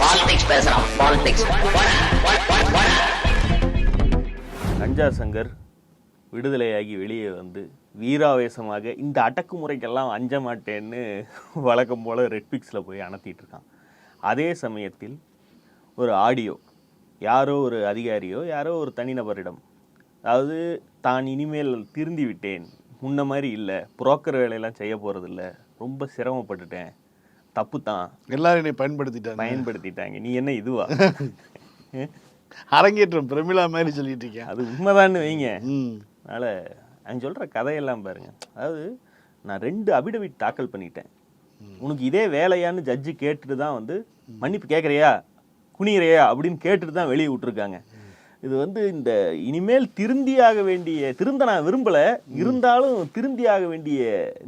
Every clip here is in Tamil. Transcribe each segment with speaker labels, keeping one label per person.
Speaker 1: பாலிடிக்ஸ் பேசுறான் பாலிடிக்ஸ்
Speaker 2: கஞ்சா சங்கர் விடுதலையாகி வெளியே வந்து வீராவேசமாக இந்த அடக்குமுறைக்கெல்லாம் அஞ்ச மாட்டேன்னு வழக்கம் போல் ரெட்பிக்ஸில் போய் அணத்திட்டு இருக்கான். அதே சமயத்தில் ஒரு ஆடியோ யாரோ ஒரு அதிகாரியோ யாரோ ஒரு தனிநபரிடம் அதாவது தான் இனிமேல் திருந்தி விட்டேன் முன்ன மாதிரி இல்லை புரோக்கர் வேலையெல்லாம் செய்ய போகிறதில்ல ரொம்ப சிரமப்பட்டுட்டேன் தப்பு தான்
Speaker 3: எல்லாரும் என்னை பயன்படுத்திட்டாங்க.
Speaker 2: பயன்படுத்திட்டாங்க. நீ என்ன இதுவா?
Speaker 3: அரங்கேற்றம் பிரமிளா மாதிரி சொல்லிட்டு இருக்கேன்.
Speaker 2: அது உண்மைதான்னு வைங்க. அதனால் அவன் சொல்கிற கதையெல்லாம் பாருங்க. அதாவது நான் ரெண்டு அபிடவிட் தாக்கல் பண்ணிட்டேன். உனக்கு இதே வேலையான்னு ஜட்ஜு கேட்டுட்டு தான் வந்து மன்னிப்பு கேட்குறியா குனிகிறியா அப்படின்னு கேட்டுட்டு தான் வெளியே விட்டுருக்காங்க. இது வந்து இந்த இனிமேல் திருந்தியாக வேண்டிய திருந்த நான் விரும்பலை. இருந்தாலும் திருந்தியாக வேண்டிய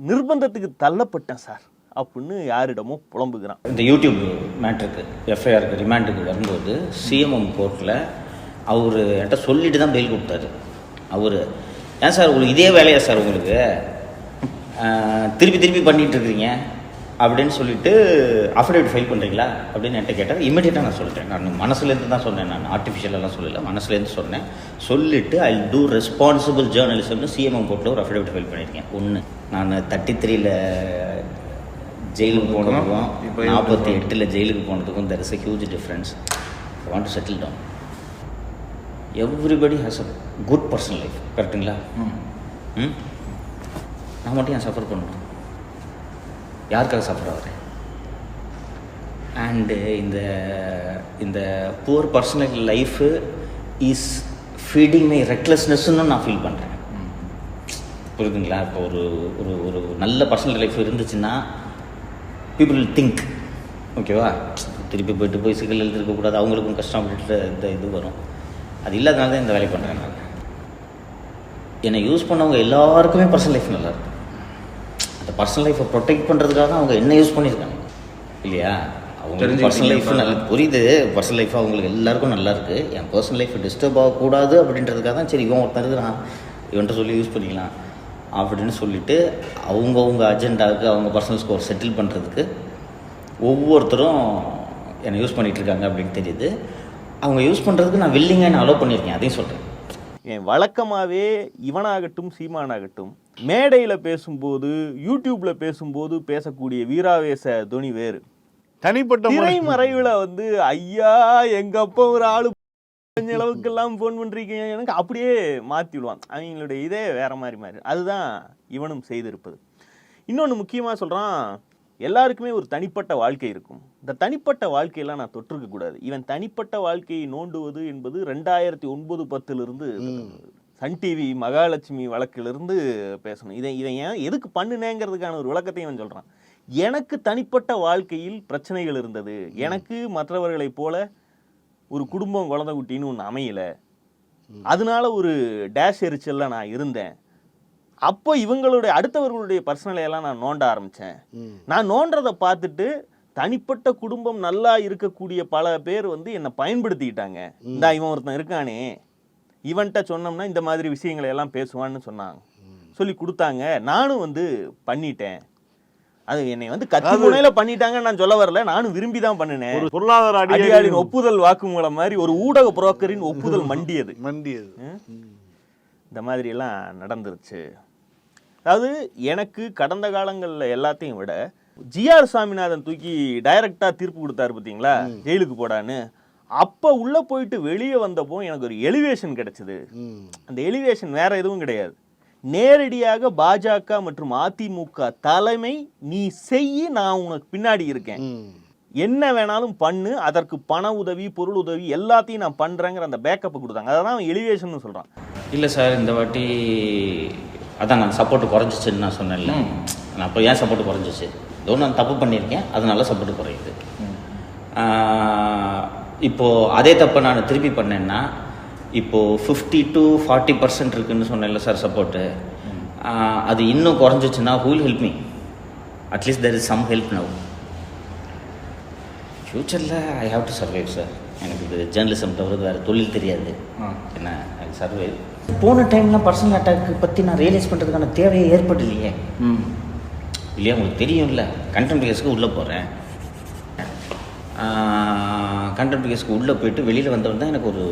Speaker 2: நிர்பந்தத்துக்கு தள்ளப்பட்டேன் சார். அப்படின்னு யாரிடமும் புலம்புகிறான்.
Speaker 4: இந்த யூடியூப் மேட்ருக்கு எஃப்ஐஆருக்கு ரிமாண்டுக்கு வரும்போது சிஎம்எம் கோர்ட்டில் அவர் என்கிட்ட சொல்லிட்டு தான் பெயில் கொடுத்தாரு. அவர் ஏன் சார் உங்களுக்கு இதே வேலையா சார் உங்களுக்கு? திருப்பி திருப்பி பண்ணிட்டு இருக்கிறீங்க. அப்படின்னு சொல்லிட்டு அஃபிடேவிட் ஃபைல் பண்ணுறீங்களா அப்படின்னு என்கிட்ட கேட்டார். இமீடியட்டாக நான் சொல்லிட்டேன். நான் மனசுலேருந்து தான் சொன்னேன் நான். ஆர்டிஃபிஷியலெல்லாம் சொல்லல மனசுலேருந்து சொன்னேன். சொல்லிட்டு ஐ டூ ரெஸ்பான்சிபிள் ஜேர்னலிசம்னு சிஎம்எம் கோர்ட்டில் ஒரு அஃபிடேவிட் ஃபைல் பண்ணியிருக்கேன் ஒன்று நான் தேர்ட்டி த்ரீல ஜெயிலுக்கு போனதுக்கும்
Speaker 5: இப்போ
Speaker 4: நாற்பத்தி எட்டில் ஜெயிலுக்கு போனதுக்கும் there is a huge difference I want to settle down everybody has a good personal life கரெக்டுங்களா ம். நான் மட்டும் ஏன் சஃபர் பண்ணணும்? யாருக்காக சஃபர் ஆகிறேன் அண்டு இந்த இந்த poor personal life is feeding my ரெக்லெஸ்னஸ்ன்னு நான் ஃபீல் பண்ணுறேன் புரியுதுங்களா? இப்போ ஒரு ஒரு ஒரு நல்ல பர்சனல் லைஃப் இருந்துச்சுன்னா பீப்புள் திங்க் ஓகேவா திருப்பி போயிட்டு போய் சிக்கல் எழுதிருக்கக்கூடாது அவங்களுக்கும் கஷ்டம் அப்படின்ற இந்த இது வரும். அது இல்லாதனால தான் இந்த வேலையை பண்ணுறேன் நான். என்னை யூஸ் பண்ணவங்க எல்லாருக்குமே பர்சனல் லைஃப் நல்லா இருக்கும் அந்த பர்சனல் லைஃப்பை ப்ரொடெக்ட் பண்ணுறதுக்காக தான் அவங்க என்ன யூஸ் பண்ணியிருக்காங்க. இல்லையா? அவங்க பர்சனல் லைஃப். நல்ல புரியுது. பர்சனல் லைஃப் அவங்களுக்கு எல்லாருக்கும் நல்லா இருக்கு. என் பர்சனல் லைஃப் டிஸ்டர்ப் ஆகக்கூடாது அப்படின்றதுக்காக தான் சரி இவன் ஒருத்தன் இருக்கிறான். இவன்கிட்ட சொல்லி யூஸ் பண்ணிக்கலாம். அப்படின்னு சொல்லிட்டு அவங்கவுங்க அஜெண்டாவுக்கு அவங்க பர்சனல் ஸ்கோர் செட்டில் பண்ணுறதுக்கு ஒவ்வொருத்தரும் என்னை யூஸ் பண்ணிட்டு இருக்காங்க அப்படின்னு தெரியுது. அவங்க யூஸ் பண்ணுறதுக்கு நான் வில்லிங்காக நான் அலோவ் பண்ணியிருக்கேன் அதையும் சொல்கிறேன்
Speaker 2: என் வழக்கமாகவே இவனாகட்டும் சீமானாகட்டும் மேடையில் பேசும்போது யூடியூப்பில் பேசும்போது பேசக்கூடிய வீராவேச துணி வேறு.
Speaker 3: தனிப்பட்ட முறை-
Speaker 2: திரைமறைவுல வந்து ஐயா எங்க அப்பா ஒரு ஆளு கொஞ்ச அளவுக்கு எல்லாம் ஃபோன் பண்றீங்க. எனக்கு அப்படியே மாத்தி விடுவான். அவங்களுடைய இதே வேற மாதிரி மாதிரி. அதுதான் இவனும் செய்திருப்பது. இன்னொன்று முக்கியமாக சொல்றான் எல்லாருக்குமே ஒரு தனிப்பட்ட வாழ்க்கை இருக்கும். இந்த தனிப்பட்ட வாழ்க்கையெல்லாம் நான் தொற்றுக்க கூடாது. இவன் தனிப்பட்ட வாழ்க்கையை நோண்டுவது என்பது ரெண்டாயிரத்தி ஒன்பது பத்திலிருந்து சன் டிவி மகாலட்சுமி வழக்கிலிருந்து பேசணும். இதை இதை ஏன் எதுக்கு பண்ணுனேங்கிறதுக்கான ஒரு விளக்கத்தையும் இவன் சொல்றான். எனக்கு தனிப்பட்ட வாழ்க்கையில் பிரச்சனைகள் இருந்தது. எனக்கு மற்றவர்களைப் போல ஒரு குடும்பம் குழந்தை குட்டின்னு ஒன்று அமையல. அதனால ஒரு டேஷ் எரிச்சல்ல நான் இருந்தேன். அப்போ இவங்களுடைய அடுத்தவர்களுடைய பர்சனலை எல்லாம் நான் நோண்ட ஆரம்பிச்சேன்.
Speaker 3: ம்.
Speaker 2: நான் நோண்டுறதை பார்த்துட்டு தனிப்பட்ட குடும்பம் நல்லா இருக்கக்கூடிய பல பேர் வந்து என்னை பயன்படுத்திக்கிட்டாங்க. இந்தா இவன் ஒருத்தன் இருக்கானே இவன்கிட்ட சொன்னோம்னா இந்த மாதிரி விஷயங்களை எல்லாம் பேசுவான்னு சொன்னாங்க. சொல்லி கொடுத்தாங்க. நானும் வந்து பண்ணிட்டேன். அது என்னை வந்து கத்தி முனையில பண்ணிட்டாங்கன்னு நான் சொல்ல வரல. நானும் விரும்பி தான் பண்ணினேன்.
Speaker 3: ஒரு பொருளாதார
Speaker 2: அடியாளின் ஒப்புதல் வாக்குமூலம் மாதிரி ஒரு ஊடக புரோக்கரின் ஒப்புதல் மண்டியது.
Speaker 3: மண்டியது.
Speaker 2: இந்த மாதிரி எல்லாம் நடந்துருச்சு. அதாவது எனக்கு கடந்த காலங்களில் எல்லாத்தையும் விட ஜிஆர் சாமிநாதன் தூக்கி டைரக்டா தீர்ப்பு கொடுத்தாரு பார்த்தீங்களா ஜெயிலுக்கு போடான்னு. அப்போ உள்ள போயிட்டு வெளியே வந்தப்போ எனக்கு ஒரு எலிவேஷன் கிடைச்சது. அந்த எலிவேஷன் வேற எதுவும் கிடையாது. நேரடியாக பாஜக மற்றும் அதிமுக தலைமை நீ செய்யி நான் உனக்கு பின்னாடி இருக்கேன். என்ன வேணாலும் பண்ணு அதற்கு பண உதவி பொருள் உதவி எல்லாத்தையும் நான் பண்றேங்கிற அந்த பேக்கப்பை கொடுத்தாங்க. அதான் அவன் எலிவேஷன் சொல்றான்.
Speaker 4: இல்லை சார் இந்த வாட்டி அதான் நான் சப்போர்ட் குறைஞ்சிச்சுன்னு நான் சொன்னேன்ல. நான் அப்போ ஏன் சப்போர்ட் குறைஞ்சிச்சு? ஏதோ நான் தப்பு பண்ணியிருக்கேன் அதனால சப்போர்ட் குறையுது. ஆஹ், இப்போ அதே தப்பை நான் திருப்பி பண்ணேன்னா இப்போ ஃபிஃப்டி டு ஃபார்ட்டி பர்சன்ட் இருக்குன்னு சொன்னேன்ல சார் சப்போர்ட்டு அது இன்னும் குறைஞ்சிச்சுன்னா who will help me atleast there is some help now ஃப்யூச்சரில் I have to survive sir எனக்கு இது ஜேர்னலிசம் தவிர வேறு தொழில் தெரியாது. என்ன ஐ சர்வைவ் போன டைம்லாம் பர்சனல் அட்டாக் பற்றி நான் ரியலைஸ் பண்ணுறதுக்கான தேவையே ஏற்படலையே. இல்லையா உங்களுக்கு தெரியும்ல. கண்டென்ட் கேஸுக்கு உள்ளே போகிறேன் கண்டெம்ட் கேஸ்க்கு உள்ளே போயிட்டு வெளியில் வந்தவன் தான் எனக்கு ஒரு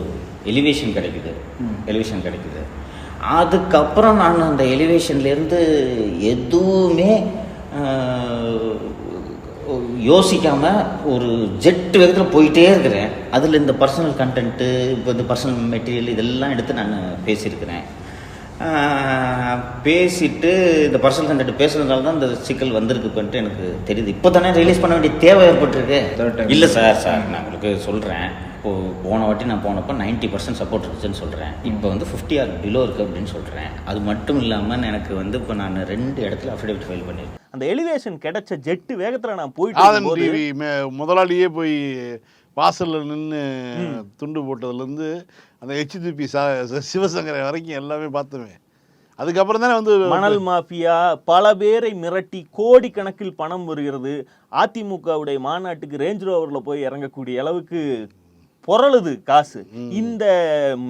Speaker 4: எலிவேஷன் கிடைக்குது. எலிவேஷன் கிடைக்குது. அதுக்கப்புறம் நான் அந்த எலிவேஷன்லேருந்து எதுவுமே யோசிக்காமல் ஒரு ஜெட் வேகத்தில் போயிட்டே இருக்கிறேன். அதில் இந்த பர்சனல் கண்டென்ட்டு இப்போ இந்த பர்சனல் மெட்டீரியல் இதெல்லாம் எடுத்து நான் பேசியிருக்கிறேன். பேசிட்டு இந்த பர்சனல் கண்டென்ட் பேசுறதுனால தான் இந்த சிக்கல் வந்திருக்குன்ட்டு எனக்கு தெரியுது. இப்போ தானே ரிலீஸ் பண்ண வேண்டிய தேவை ஏற்பட்டிருக்கு. இல்லை சார் சார் நான் உங்களுக்கு சொல்கிறேன் இப்போது போன வாட்டி நான் போனப்போ 90% பர்சன்ட் சப்போர்ட் இருந்துச்சுன்னு சொல்கிறேன் இப்போ வந்து ஃபிஃப்டி ஆர் பிலோ இருக்குது அப்படின்னு சொல்கிறேன் அது மட்டும் இல்லாமல் எனக்கு வந்து இப்போ நான் ரெண்டு இடத்துல அஃபிடேவிட் ஃபைல் பண்ணியிருக்கேன்
Speaker 2: அந்த எலிவேஷன் கிடைச்ச ஜெட்டு வேகத்துல நான் போயிட்டு
Speaker 3: முதலாளியே போய் வாசல்ல நின்று துண்டு போட்டதுலேருந்து அந்த ஹெச்டிபி சா சிவசங்கரை வரைக்கும் எல்லாமே பார்த்தோமே. அதுக்கப்புறம் தானே வந்து
Speaker 2: மணல் மாஃபியா பல பேரை மிரட்டி கோடிக்கணக்கில் பணம் வருகிறது. அதிமுகவுடைய மாநாட்டுக்கு ரேஞ்ச் ரோவர்ல போய் இறங்கக்கூடிய அளவுக்கு புரளுது காசு. இந்த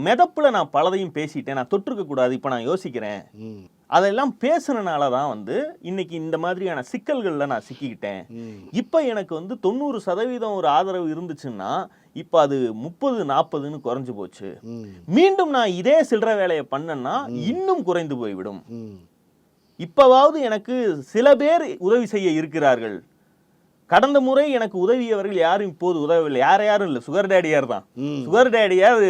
Speaker 2: மெதப்புல நான் பலதையும் பேசிட்டேன். நான் தொற்றுக்க கூடாது. இப்ப நான் யோசிக்கிறேன். அதெல்லாம் பேசுனனால தான் வந்து இன்னைக்கு இந்த மாதிரியான சிக்கல்கள்ல நான் சிக்கிக்கிட்டேன். இப்போ எனக்கு வந்து தொண்ணூறு சதவீதம் ஒரு ஆதரவு இருந்துச்சுன்னா இப்போ அது முப்பது நாற்பதுன்னு குறைஞ்சு போச்சு. மீண்டும் நான் இதே சில்லற வேலையை பண்ணேன்னா இன்னும் குறைந்து போய்விடும். இப்பவாவது எனக்கு சில பேர் உதவி செய்ய இருக்கிறார்கள். கடந்த முறை எனக்கு உதவியவர்கள் யாரும் இப்போது உதவவில்லை. யார யாரும் இல்லை. சுகர் டேடியார் தான். சுகர் டேடியார்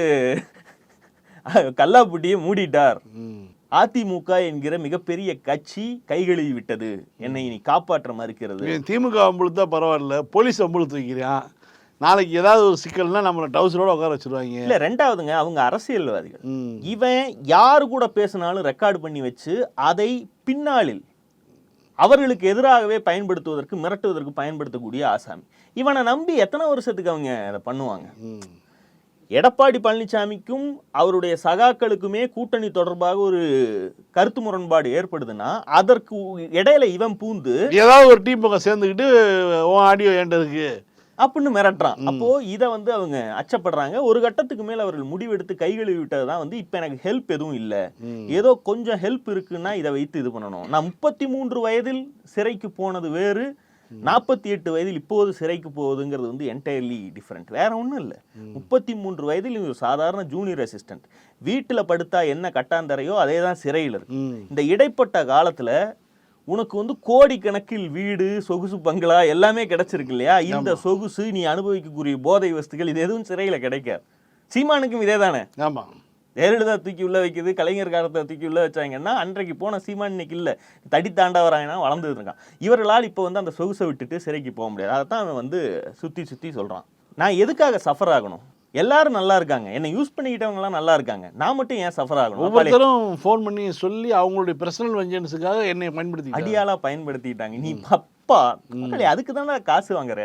Speaker 2: கல்லாப்புட்டியை மூடிட்டார். அதிமுக என்கிற மிகப்பெரிய கட்சி கைகழுவி விட்டது. என்னை இனி காப்பாற்ற மறுக்கிறது.
Speaker 3: திமுக அம்புழுத்தா பரவாயில்ல. போலீஸ் அம்புழுத்து வைக்கிறான் நாளைக்கு ஏதாவது ஒரு சிக்கல்னா நம்மளை டவுசரோட உட்கார வச்சிருவாங்க.
Speaker 2: இல்ல ரெண்டாவதுங்க அவங்க அரசியல்வாதிகள். இவன் யாரு கூட பேசினாலும் ரெக்கார்டு பண்ணி வச்சு அதை பின்னாளில் அவர்களுக்கு எதிராகவே பயன்படுத்துவதற்கு மிரட்டுவதற்கு பயன்படுத்தக்கூடிய ஆசாமி. இவனை நம்பி எத்தனை வருஷத்துக்கு அவங்க அதை பண்ணுவாங்க. எடப்பாடி பழனிசாமிக்கும் அவருடைய சகாக்களுக்குமே கூட்டணி தொடர்பாக ஒரு கருத்து முரண்பாடு ஏற்படுதுன்னா அதற்கு இடையில இவன் பூந்து
Speaker 3: ஏதாவது ஒரு டீம் பக்கம் சேர்ந்துக்கிட்டு ஆடியோ இருக்கு?
Speaker 2: அப்படின்னு மிரட்டுறான். அப்போ இதை வந்து அவங்க அச்சப்படுறாங்க. ஒரு கட்டத்துக்கு மேல அவர்கள் முடிவெடுத்து கைகழுவி விட்டது தான் வந்து இப்ப எனக்கு ஹெல்ப் எதுவும் இல்ல. ஏதோ கொஞ்சம் ஹெல்ப் இருக்குன்னா இதை வைத்து இது பண்ணணும். நான் முப்பத்தி மூன்று வயதில் சிறைக்கு போனது வேறு. நாற்பத்தி எட்டு வயதில் இப்போது சிறைக்கு போவதுங்கிறது வந்து என்டையர்லி டிஃப்ரெண்ட் வேற ஒன்றும் இல்லை. முப்பத்தி மூன்று வயதில் இவர் சாதாரண ஜூனியர் அசிஸ்டன்ட் வீட்டில் படுத்தா என்ன கட்டாந்தரையோ அதே தான் சிறையில் இருக்கு. இந்த இடைப்பட்ட காலத்துல உனக்கு வந்து கோடிக்கணக்கில் வீடு சொகுசு பங்களா எல்லாமே கிடைச்சிருக்கு இல்லையா? இந்த சொகுசு நீ அனுபவிக்கக்கூடிய போதை வஸ்துகள் இது எதுவும் சிறையில கிடைக்காது. சீமானுக்கும் இதே தானே
Speaker 3: ஆமா.
Speaker 2: ஜெயலலிதா தூக்கி உள்ள வைக்குது கலைஞர் காலத்தை தூக்கி உள்ள வச்சாங்கன்னா அன்றைக்கு போன சீமான் இன்னைக்கு இல்ல. தடி தாண்டவராயனா வளர்ந்துட்டு இருக்கான். இவர்களால் இப்போ வந்து அந்த சொகுசை விட்டுட்டு சிறைக்கு போக முடியாது. அதைத்தான் அவன் வந்து சுத்தி சுத்தி சொல்றான். நான் எதுக்காக சஃபர் ஆகணும்? எல்லாரும் நல்லா இருக்காங்க. என்னை யூஸ் பண்ணிக்கிட்டவங்க எல்லாம் நல்லா இருக்காங்க. நான் மட்டும் ஏன் சஃபர் ஆகணும்?
Speaker 3: ஒவ்வொருத்தரும் ஃபோன் பண்ணி சொல்லி அவங்களுடைய பர்சனல் வெஞ்சன்ஸுக்காக என்னை பயன்படுத்தி
Speaker 2: அடியாளா பயன்படுத்திட்டாங்க நீ மக்களே அதுக்கு தானே காசு வாங்குற?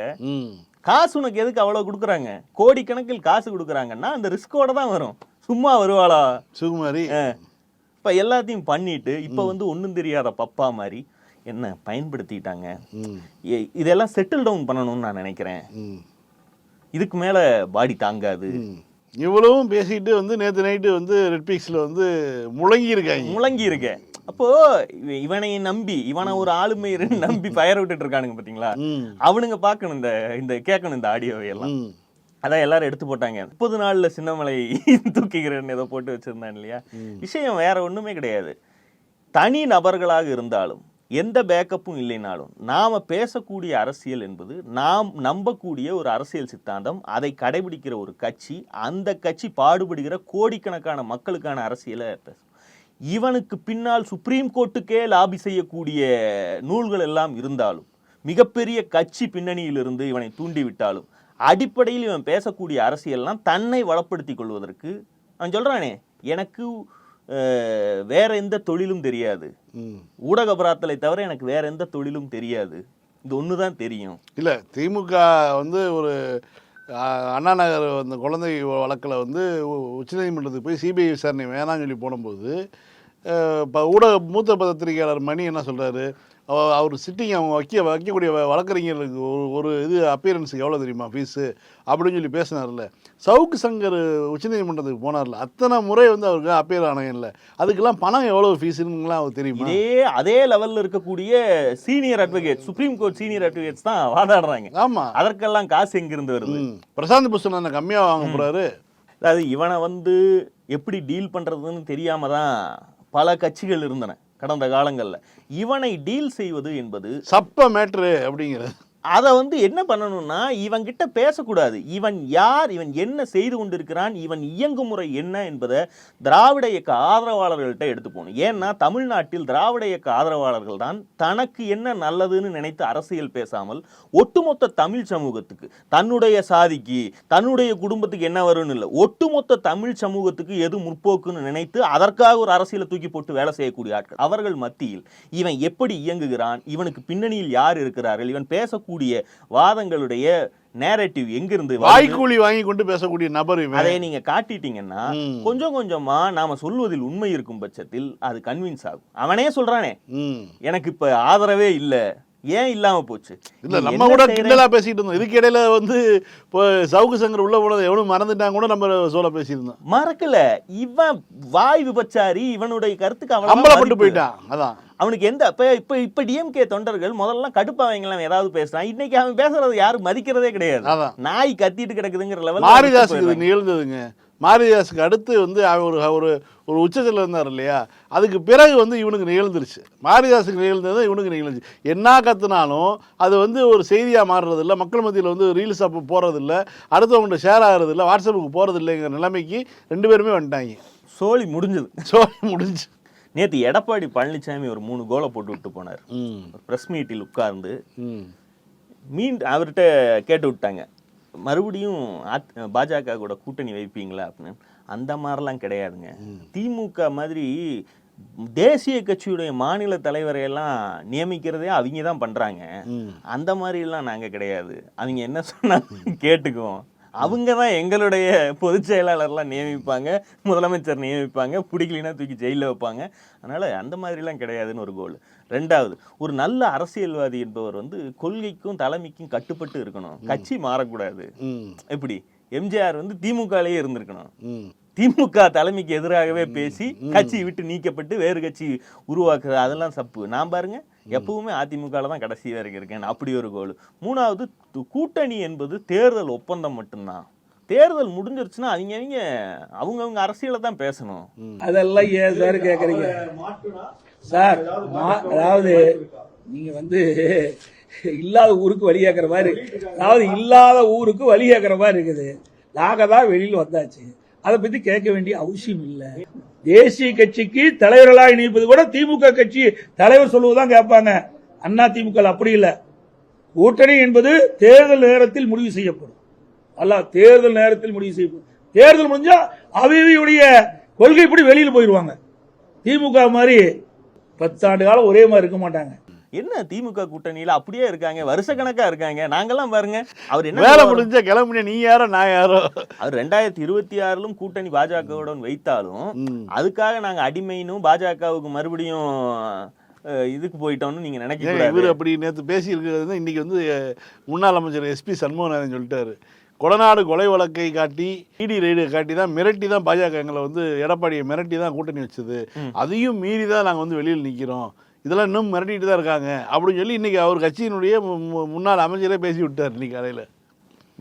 Speaker 2: காசு உனக்கு எதுக்கு அவ்வளவு கொடுக்குறாங்க? கோடிக்கணக்கில் காசு கொடுக்குறாங்கன்னா அந்த ரிஸ்கோட தான் வரும். சும்மா வருவாளா?
Speaker 3: சுகுமாரி.
Speaker 2: இப்ப எல்லாத்தையும் பண்ணிட்டு இப்ப வந்து ஒண்ணும் தெரியாத பப்பா மாதிரி என்ன பயன்படுத்திட்டாங்க? இதெல்லாம் செட்டில் டவுன் பண்ணணும்னு நான் நினைக்கிறேன். இதுக்கு மேல பாடி தாங்காது.
Speaker 3: இவ்வளவும் பேசிட்டு வந்து நேத்து நைட்டு வந்து ரெட் பீக்ஸ்ல வந்து முழங்கி இருக்காங்க
Speaker 2: முழங்கி இருக்க அப்போ இவ- இவனை நம்பி இவனை ஒரு ஆளுமை நம்பி ஃபயர் விட்டுட்டு இருக்கானுங்க பாத்தீங்களா? அவனுங்க பார்க்கணும் இந்த இந்த கேட்கணும் இந்த ஆடியோவை எல்லாம். அதான் எல்லாரும் எடுத்து போட்டாங்க. முப்பது நாள்ல சின்னமலை தூக்கிக்கிறேன்னு ஏதோ போட்டு வச்சிருந்தான் இல்லையா? விஷயம் வேற ஒண்ணுமே கிடையாது. தனி நபர்களாக இருந்தாலும் எந்த பேக்கப்பும் இல்லைனாலும் நாம பேசக்கூடிய அரசியல் என்பது நாம் நம்பக்கூடிய ஒரு அரசியல் சித்தாந்தம் அதை கடைபிடிக்கிற ஒரு கட்சி அந்த கட்சி பாடுபடுகிற கோடிக்கணக்கான மக்களுக்கான அரசியலை பேசும். இவனுக்கு பின்னால் சுப்ரீம் கோர்ட்டுக்கே லாபி செய்யக்கூடிய நூல்கள் எல்லாம் இருந்தாலும் மிகப்பெரிய கட்சி பின்னணியிலிருந்து இவனை தூண்டிவிட்டாலும் அடிப்படையில் இவன் பேசக்கூடிய அரசியல்லாம் தன்னை வளப்படுத்திக் கொள்வதற்கு அவன் சொல்றானே எனக்கு வேற எந்த தொழிலும் தெரியாது. ஊடக பராத்தலை தவிர எனக்கு வேற எந்த தொழிலும் தெரியாது. இது ஒண்ணுதான் தெரியும்.
Speaker 3: இல்லை திமுக வந்து ஒரு ஆ, அண்ணா நகர் அந்த குழந்தை வழக்கில் வந்து உச்சநீதிமன்றத்துக்கு போய் சிபிஐ விசாரணை வேணாம்னு சொல்லி போடும்போது இப்போ ஊடக மூத்த பத்திரிகையாளர் மணி என்ன சொல்றாரு? அவ- அவர் சிட்டிங் அவங்க வைக்க வைக்கக்கூடிய வழக்கறிஞர்களுக்கு ஒரு ஒரு இது அப்பியரன்ஸுக்கு எவ்வளோ தெரியுமா ஃபீஸு அப்படின்னு சொல்லி பேசினார்ல. சவுக்கு சங்கர் உச்சநீதிமன்றத்துக்கு போனார்ல. அத்தனை முறை வந்து அவருக்கு அப்பியர் ஆணையம் அதுக்கெல்லாம் பணம் எவ்வளோ ஃபீஸுன்னுலாம் அவருக்கு தெரியுமா?
Speaker 2: இதே அதே லெவல்ல இருக்கக்கூடிய senior advocate supreme court senior advocates தான் வாதாடுறாங்க.
Speaker 3: ஆமாம்
Speaker 2: அதற்கெல்லாம் காசு எங்கிருந்து வருது?
Speaker 3: பிரசாந்த் பூஷன் கம்மியாக வாங்க போகிறாரு
Speaker 2: அதாவது இவனை வந்து எப்படி டீல் பண்றதுன்னு தெரியாம தான் பல கட்சிகள் இருந்தன. கடந்த காலங்களில். இவனை டீல் செய்வது என்பது
Speaker 3: சப்ப மேட்ரு அப்படிங்கிறது.
Speaker 2: அதை வந்து என்ன பண்ணணும்னா இவன்கிட்ட பேசக்கூடாது. இவன் யார் இவன் என்ன செய்து கொண்டிருக்கிறான் இவன் இயங்குமுறை என்ன என்பதை திராவிட இயக்க ஆதரவாளர்கள்ட்ட எடுத்து போகணும். ஏன்னா தமிழ்நாட்டில் திராவிட இயக்க ஆதரவாளர்கள் தான் தனக்கு என்ன நல்லதுன்னு நினைத்து அரசியல் பேசாமல் ஒட்டுமொத்த தமிழ் சமூகத்துக்கு தன்னுடைய சாதிக்கு தன்னுடைய குடும்பத்துக்கு என்ன வரும்னு இல்லை ஒட்டுமொத்த தமிழ் சமூகத்துக்கு எது முற்போக்குன்னு நினைத்து அதற்காக ஒரு அரசியலை தூக்கி போட்டு வேலை செய்யக்கூடிய ஆட்கள். அவர்கள் மத்தியில் இவன் எப்படி இயங்குகிறான் இவனுக்கு பின்னணியில் யார் இருக்கிறார்கள் இவன் பேசக்கூடிய வாதங்களுடைய நேரட்டிவ் எங்கிருந்து?
Speaker 3: வாய்க்கூலி வாங்கி கொண்டு பேசக்கூடிய நபர்
Speaker 2: அதை நீங்க காட்டிட்டீங்கன்னா. கொஞ்சம் கொஞ்சமா நாம சொல்வதில் உண்மை இருக்கும் பட்சத்தில் அது கன்வின்ஸ் ஆகும். அவனே சொல்றானே. எனக்கு இப்ப ஆதரவே இல்ல. ஏன் இல்லாம போச்சு?
Speaker 3: இல்ல நம்ம கூட? கிண்டலா பேசிட்டு இருந்தோம். இதுக்கு இடையில வந்து இப்போ சவுக்கு சங்கர் உள்ள போனது எவனும் மறந்துட்டாங்க கூட நம்ம சோழ பேசியிருந்தோம்.
Speaker 2: மறக்கல. இவன் வாய் விபச்சாரி இவனுடைய கருத்துக்கு அவ்வளவுதான்
Speaker 3: அம்பலப்பட்டு. போயிட்டான் அதான்.
Speaker 2: அவனுக்கு எந்த இப்ப இப்ப இப்ப டிஎம்கே தொண்டர்கள் முதல்ல கடுப்பாவங்களாம் ஏதாவது பேசுறான். இன்னைக்கு அவன் பேசுறது யாரும் மதிக்கிறதே கிடையாது. நாய் கத்திட்டு கிடக்குதுங்கிற லெவல்
Speaker 3: மாரிதாஸுக்கு இது நிகழ்ந்ததுங்க. மாரிதாஸுக்கு அடுத்து வந்து அவன் ஒரு ஒரு ஒரு உச்சத்தில் இருந்தார் இல்லையா? அதுக்கு பிறகு வந்து இவனுக்கு நிகழ்ந்துருச்சு. மாரிதாஸுக்கு நிகழ்ந்தது இவனுக்கு நிகழ்ந்துச்சு. என்ன கத்துனாலும் அது வந்து ஒரு செய்தியாக மாறுறது இல்ல மக்கள் மத்தியில் வந்து ரீல்ஸ் அப்போ போகிறது இல்லை அடுத்தவங்கள்ட்ட ஷேர் ஆகிறது இல்லை வாட்ஸ்அப்புக்கு போகிறது இல்லைங்கிற நிலைமைக்கு ரெண்டு பேருமே வந்துட்டாங்க.
Speaker 2: சோழி முடிஞ்சது.
Speaker 3: ஸோ முடிஞ்சு.
Speaker 2: நேத்து எடப்பாடி பழனிசாமி ஒரு மூணு கோலை போட்டு விட்டு போனார். பிரஸ் மீட்டில் உட்கார்ந்து மீன் அவர்கிட்ட கேட்டு விட்டாங்க. மறுபடியும் பாஜக கூட கூட்டணி வைப்பீங்களா அப்படின்னு? அந்த மாதிரிலாம் கிடையாதுங்க. திமுக மாதிரி தேசிய கட்சியுடைய மாநில தலைவரை எல்லாம் நியமிக்கிறதே அவங்க தான் பண்றாங்க.
Speaker 3: ம்.
Speaker 2: அந்த மாதிரிலாம் நாங்க கிடையாது. அவங்க என்ன சொன்னாலும் கேட்டுக்குவோம். அவங்க தான் எங்களுடைய பொதுச் செயலாளர்லாம் நியமிப்பாங்க முதலமைச்சர் நியமிப்பாங்க பிடிக்கலைன்னா தூக்கி ஜெயிலில் வைப்பாங்க. அதனால அந்த மாதிரிலாம் கிடையாதுன்னு ஒரு கோல் ரெண்டாவது ஒரு நல்ல அரசியல்வாதி என்பவர் வந்து கொள்கைக்கும் தலைமைக்கும் கட்டுப்பட்டு இருக்கணும். கட்சி மாறக்கூடாது. எப்படி? எம்ஜிஆர் வந்து திமுகலேயே இருந்திருக்கணும். திமுக தலைமைக்கு எதிராகவே பேசி கட்சி விட்டு நீக்கப்பட்டு வேறு கட்சி உருவாக்குறது அதெல்லாம் சப்பு நான் பாருங்க எப்பவுமே அதிமுகல தான் கடைசி வரைக்கும் இருக்கேன். அப்படி ஒரு கோல் மூணாவது கூட்டணி என்பது தேர்தல் ஒப்பந்தம் மட்டும்தான். தேர்தல் முடிஞ்சிருச்சுன்னா அவங்க அவங்க அவங்கவுங்க அரசியலை தான் பேசணும்.
Speaker 5: அதெல்லாம் ஏன் சார் கேக்குறீங்க? சார் அதாவது நீங்க வந்து இல்லாத ஊருக்கு வழி கேட்கற மாதிரி அதாவது இல்லாத ஊருக்கு வழி கேட்கற மாதிரி இருக்குது. நாங்க தான் வெளியில வந்தாச்சு. அதை பத்தி கேட்க வேண்டிய அவசியம் இல்லை. தேசிய கட்சிக்கு தலைவர்களாக இணைப்பது கூட திமுக கட்சி தலைவர் சொல்லுவதுதான் கேட்பாங்க. அண்ணா திமுக அப்படி இல்லை. கூட்டணி என்பது தேர்தல் நேரத்தில் முடிவு செய்யப்படும். அல்ல தேர்தல் நேரத்தில் முடிவு செய்யப்படும். தேர்தல் முடிஞ்சா அவையுடைய கொள்கைப்படி வெளியில் போயிடுவாங்க திமுக மாதிரி பத்தாண்டு காலம் ஒரே மாதிரி இருக்க மாட்டாங்க.
Speaker 2: என்ன திமுக கூட்டணியில அப்படியே இருக்காங்க? வருஷக்கணக்கா இருக்காங்க. நாங்கெல்லாம் பாருங்க. அவர் என்ன
Speaker 3: வேலை? முடிஞ்ச கிளம்புன நீ யாரோ நான் யாரோ.
Speaker 2: அவர் ரெண்டாயிரத்தி இருபத்தி ஆறிலும் கூட்டணி பாஜகவுடன் வைத்தாலும் அதுக்காக நாங்க அடிமைனும் பாஜகவுக்கு மறுபடியும் இதுக்கு போயிட்டோம்னு நீங்க நினைக்க
Speaker 3: ஏங்க
Speaker 2: கூடாது.
Speaker 3: இவர் அப்படி நேற்று பேசியிருக்கிறது இன்னைக்கு வந்து முன்னாள் அமைச்சர் எஸ்பி சண்முகநாதன் சொல்லிட்டாரு. கொடநாடு கொலை வழக்கை காட்டி இடி ரெய்டு காட்டி தான் மிரட்டி தான் பாஜக எங்களை வந்து எடப்பாடியை மிரட்டி தான் கூட்டணி வச்சது. அதையும் மீறி தான் நாங்கள் வந்து வெளியில் நிற்கிறோம் இதெல்லாம் இன்னும் மிரட்டிட்டு தான் இருக்காங்க அப்படின்னு சொல்லி இன்னைக்கு அவர் கட்சியினுடைய முன்னாள் அமைச்சரே பேசி விட்டார் இன்னைக்கு காலையில்.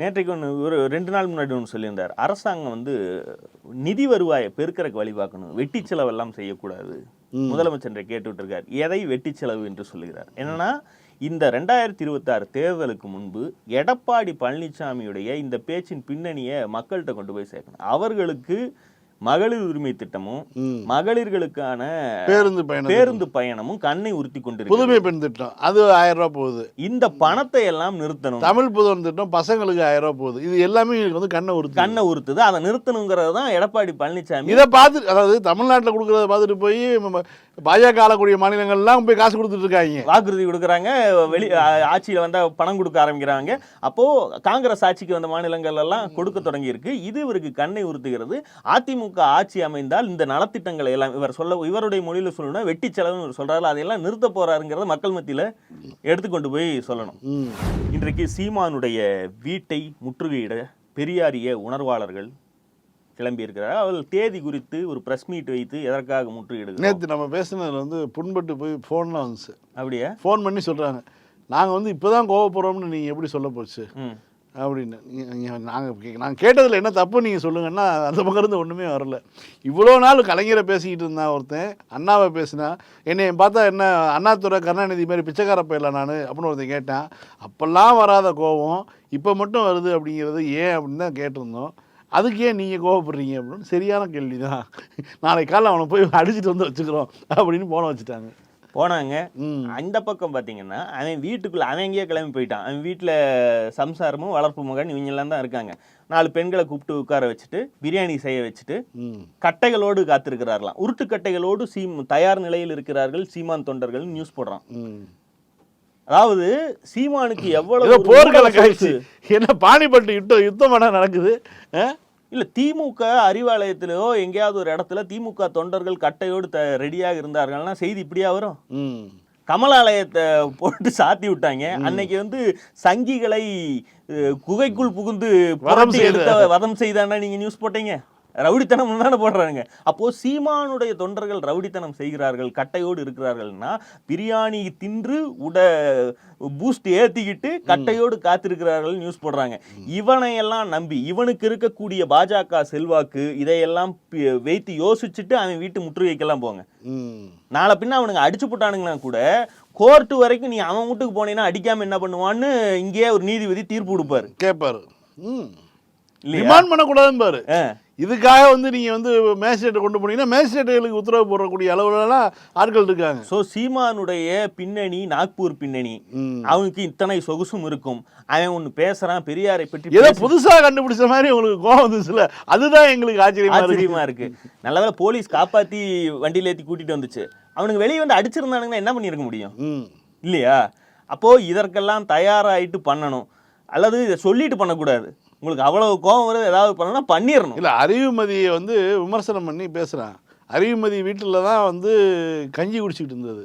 Speaker 2: நேற்றைக்கு ஒன்று ஒரு ரெண்டு நாள் முன்னாடி ஒன்று சொல்லியிருந்தார். அரசாங்கம் வந்து நிதி வருவாயை பெருக்கறக்கு வழி பார்க்கணும். வெட்டி செலவெல்லாம் செய்யக்கூடாது. முதலமைச்சரை கேட்டு விட்டுருக்கார். எதை வெட்டி செலவு என்று சொல்லுகிறார்? என்னன்னா இந்த ரெண்டாயிரத்தி இருபத்தாறு தேர்தலுக்கு முன்பு எடப்பாடி பழனிசாமியுடைய இந்த பேச்சின் பின்னணியை மக்கள்கிட்ட கொண்டு போய் சேர்க்கணும். அவர்களுக்கு மகளிர் உரிமை திட்டமும். மகளிர்களுக்கான
Speaker 3: பேருந்து பயணம்
Speaker 2: பேருந்து பயணமும் கண்ணை உறுத்தி கொண்டிருக்கு
Speaker 3: புதுமை பெண் திட்டம். அது ஆயிரம் ரூபாய் போகுது.
Speaker 2: இந்த பணத்தை எல்லாம் நிறுத்தணும்.
Speaker 3: தமிழ் புதன் திட்டம் பசங்களுக்கு ஆயிரம் ரூபாய் போகுது. இது எல்லாமே வந்து கண்ணை உறுத்து
Speaker 2: கண்ணை உறுத்துது அதை நிறுத்தணுங்கிறது தான் எடப்பாடி பழனிசாமி.
Speaker 3: இதை பார்த்து அதாவது தமிழ்நாட்டில் கொடுக்குறத பார்த்துட்டு போய் பாஜக ஆளக்கூடிய மாநிலங்கள்லாம் போய் காசு கொடுத்துட்டு இருக்காங்க.
Speaker 2: வாக்குறுதி கொடுக்குறாங்க. வெளி ஆட்சியில வந்தா பணம் கொடுக்க ஆரம்பிக்கிறாங்க. அப்போ காங்கிரஸ் ஆட்சிக்கு வந்த மாநிலங்கள் எல்லாம் கொடுக்க தொடங்கி இருக்கு இது இவருக்கு கண்ணை உறுத்துகிறது அதிமுக திமுக ஆட்சி அமைந்தால் இந்த நலத்திட்டங்களை எல்லாம் இவர் சொல்ல இவருடைய மொழியில சொல்லணும்னா வெட்டி செலவுன்னு சொல்றாரு. அதையெல்லாம் நிறுத்த போறாருங்கிறத மக்கள் மத்தியில எடுத்துக்கொண்டு போய் சொல்லணும். இன்றைக்கு சீமானுடைய வீட்டை முற்றுகையிட பெரியாரிய உணர்வாளர்கள் கிளம்பியிருக்கிறார் அவர்கள் தேதி குறித்து ஒரு பிரஸ் மீட் வைத்து எதற்காக முற்றுகையிடுகிறோம்?
Speaker 3: நேற்று நம்ம பேசுனதுல வந்து புண்பட்டு போய் ஃபோன்லாம் வந்துச்சு.
Speaker 2: அப்படியா?
Speaker 3: ஃபோன் பண்ணி சொல்கிறாங்க நாங்கள் வந்து இப்போ தான் கோவப்படுறோம்னு நீங்கள் எப்படி சொல்ல போச்சு? அப்படின்னு. நாங்கள் நாங்கள் கேட்டதில் என்ன தப்பு நீங்கள் சொல்லுங்கன்னா அந்த பக்கம் இருந்து ஒன்றுமே வரல. இவ்வளோ நாள் கலைஞரை பேசிக்கிட்டு இருந்தான் ஒருத்தன் அண்ணாவை பேசினா என்னை பார்த்தா என்ன அண்ணாத்துறை கருணாநிதி மாதிரி பிச்சைக்கார போயிடலாம் நான் அப்படின்னு ஒருத்தன் கேட்டான் அப்போல்லாம் வராத கோவம் இப்போ மட்டும் வருது அப்படிங்கிறது ஏன் அப்படின்னு தான் கேட்டிருந்தோம். அதுக்கு ஏன் நீங்கள் கோவப்படுறீங்க அப்படின்னு சரியான கேள்வி தான் நாளைக்கு காலைல அவனை போய் அடிச்சுட்டு வந்து வச்சுக்கிறோம் அப்படின்னு போன வச்சுட்டாங்க.
Speaker 2: போனாங்க. அந்த பக்கம் பார்த்தீங்கன்னா அவன் வீட்டுக்குள்ள அவன் எங்கேயோ கிளம்பி போயிட்டான். அவன் வீட்டில் சம்சாரமும் வளர்ப்பு மகன் இவங்க எல்லாம் தான் இருக்காங்க. நாலு பெண்களை கூப்பிட்டு உட்கார வச்சுட்டு பிரியாணி செய்ய வச்சுட்டு கட்டைகளோடு காத்திருக்கிறார்களாம். உருட்டு கட்டைகளோடு சீம் தயார் நிலையில் இருக்கிறார்கள் சீமான் தொண்டர்கள் நியூஸ் போடுறான். அதாவது சீமானுக்கு எவ்வளவு சொத்து.
Speaker 3: என்ன பாணிப்பட்டு யுத்தம் யுத்தம் நடக்குது?
Speaker 2: இல்ல திமுக அறிவாலயத்திலோ எங்கேயாவது ஒரு இடத்துல திமுக தொண்டர்கள் கட்டையோடு த ரெடியாக இருந்தார்கள்னா செய்தி இப்படியா வரும்? கமலாலயத்தை போட்டு சாத்தி விட்டாங்க. அன்னைக்கு வந்து சங்கிகளை குகைக்குள் புகுந்து புரட்டி எடுத்த வதம் செய்தானா நீங்க நியூஸ் போட்டீங்க? ரவுடித்தனம் தானே போடுறாங்க அப்போ சீமானுடைய தொண்டர்கள் ரவுடித்தனம் செய்கிறார்கள் கட்டையோடு இருக்கிறார்கள்னா பிரியாணி தின்று உட பூஸ்ட் ஏத்திக்கிட்டு கட்டையோடு காத்திருக்கிறார்கள் நியூஸ் போடுறாங்க. இவனையெல்லாம் நம்பி இவனுக்கு இருக்கக்கூடிய பாஜக செல்வாக்கு இதையெல்லாம் வைத்து யோசிச்சுட்டு அவன் வீட்டு முற்றுகைக்கெல்லாம் போங்க. நாளை பின்ன அவனுங்க அடிச்சு போட்டானுங்கன்னா கூட கோர்ட்டு வரைக்கும் நீ அவன் வீட்டுக்கு போனீங்கன்னா அடிக்காம என்ன பண்ணுவான்னு இங்கேயே ஒரு நீதிபதி தீர்ப்பு கொடுப்பாரு.
Speaker 3: கேட்பாரு ரிமாண்ட் பண்ணக்கூடாதுன்னு பாரு. இதுக்காக வந்து நீங்க வந்து மேஜிஸ்ட்ரேட்டை கொண்டு போனீங்கன்னா மேஜிஸ்ட்ரேட்டுகளுக்கு உத்தரவு போடக்கூடிய அளவுலலாம் ஆட்கள் இருக்காங்க.
Speaker 2: சோ சீமானுடைய பின்னணி நாக்பூர் பின்னணி. அவனுக்கு இத்தனை சொகுசும் இருக்கும். அவன் ஒண்ணு பேசுறான் பெரியாரை பற்றி
Speaker 3: ஏதோ
Speaker 2: பேசி-
Speaker 3: புதுசா கண்டுபிடிச்ச மாதிரி உங்களுக்கு கோவம் வந்துச்சுல? அதுதான் எங்களுக்கு ஆச்சரியமா இருக்கு.
Speaker 2: ஆச்சரியமா இருக்கு. நல்லவேளை போலீஸ் காப்பாத்தி வண்டியில ஏத்தி கூட்டிட்டு வந்துச்சு. அவனுக்கு வெளியே வந்து அடிச்சிருந்தானுங்கன்னா என்ன பண்ணியிருக்க முடியும்? இல்லையா? அப்போ இதற்கெல்லாம் தயாராயிட்டு பண்ணணும். அல்லது இதை சொல்லிட்டு பண்ணக்கூடாது. உங்களுக்கு அவ்வளவு கோபம் வருது ஏதாவது பண்ணணும் பண்ணிடணும்
Speaker 3: இல்ல அறிவுமதியை வந்து விமர்சனம் பண்ணி பேசுறான். அறிவுமதி வீட்டில் தான் வந்து கஞ்சி குடிச்சிக்கிட்டு இருந்தது.